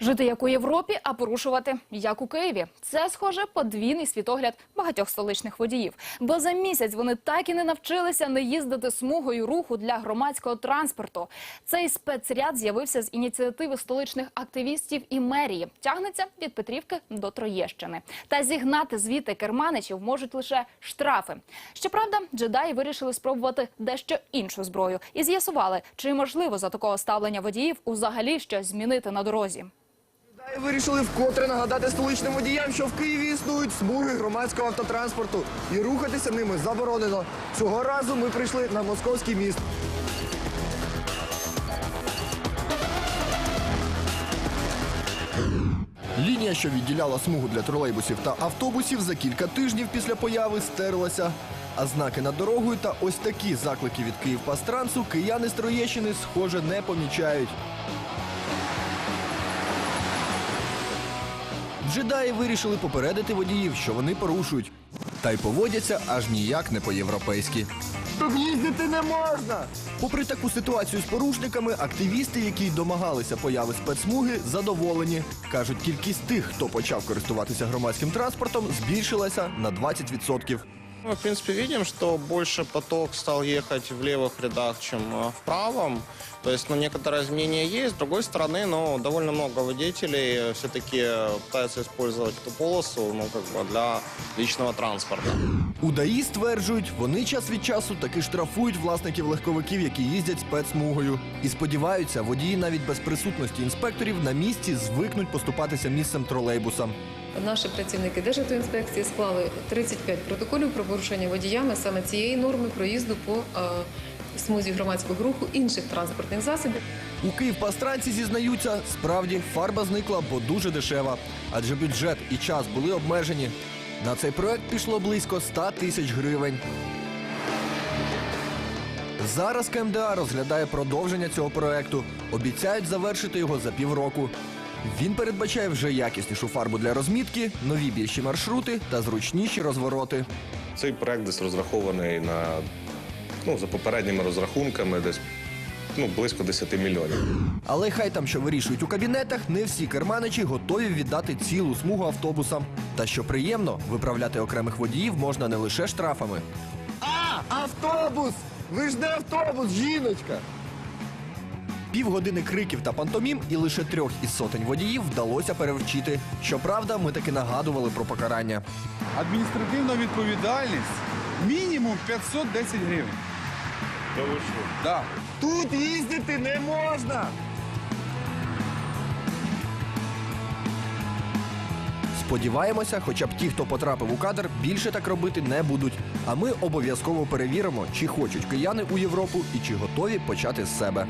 Жити як у Європі, а порушувати як у Києві. Це схоже подвійний світогляд багатьох столичних водіїв. Бо за місяць вони так і не навчилися не їздити смугою руху для громадського транспорту. Цей спецряд з'явився з ініціативи столичних активістів і мерії. Тягнеться від Петрівки до Троєщини. Та зігнати звідти керманичів можуть лише штрафи. Щоправда, джедаї вирішили спробувати дещо іншу зброю і з'ясували, чи можливо за такого ставлення водіїв взагалі щось змінити на дорозі. Вирішили вкотре нагадати столичним водіям, що в Києві існують смуги громадського автотранспорту і рухатися ними заборонено. Цього разу ми прийшли на московський міст. Лінія, що відділяла смугу для тролейбусів та автобусів, за кілька тижнів після появи стерлася. А знаки над дорогою та ось такі заклики від Київпастрансу кияни з Троєщини, схоже, не помічають. Джедаї вирішили попередити водіїв, що вони порушують. Та й поводяться аж ніяк не по-європейськи. Тут їздити не можна. Попри таку ситуацію з порушниками, активісти, які й домагалися появи спецсмуги, задоволені. Кажуть, кількість тих, хто почав користуватися громадським транспортом, збільшилася на 20%. Мы, в принципе, видим, что больше поток стал ехать в левых рядах, чем э, в правом. То есть, ну, некоторое изменение есть. С другой стороны, ну, довольно много водителей все-таки пытаются использовать эту полосу, ну, как бы для личного транспорта. Удаї стверджують, вони час від часу таки штрафують власників легковиків, які їздять спецсмугою. І сподіваються, водії навіть без присутності інспекторів на місці звикнуть поступатися місцем тролейбусам. Наші працівники Державтоінспекції склали 35 протоколів про порушення водіями саме цієї норми проїзду по е, смузі громадського руху інших транспортних засобів. У Київпастранці зізнаються, справді фарба зникла, бо дуже дешева. Адже бюджет і час були обмежені. На цей проект пішло близько 100 тисяч гривень. Зараз КМДА розглядає продовження цього проекту. Обіцяють завершити його за півроку. Він передбачає вже якіснішу фарбу для розмітки, нові більші маршрути та зручніші розвороти. Цей проект десь розрахований на ну, за попередніми розрахунками, десь ну, близько 10 мільйонів. Але хай там що вирішують у кабінетах, не всі керманичі готові віддати цілу смугу автобусам. Та що приємно, виправляти окремих водіїв можна не лише штрафами. А, автобус! Ви ж не автобус, жіночка! Півгодини криків та пантомім і лише трьох із сотень водіїв вдалося перевчити. Щоправда, ми таки нагадували про покарання. Адміністративна відповідальність мінімум 510 гривень. Да. Тут їздити не можна! Сподіваємося, хоча б ті, хто потрапив у кадр, більше так робити не будуть. А ми обов'язково перевіримо, чи хочуть кияни у Європу і чи готові почати з себе.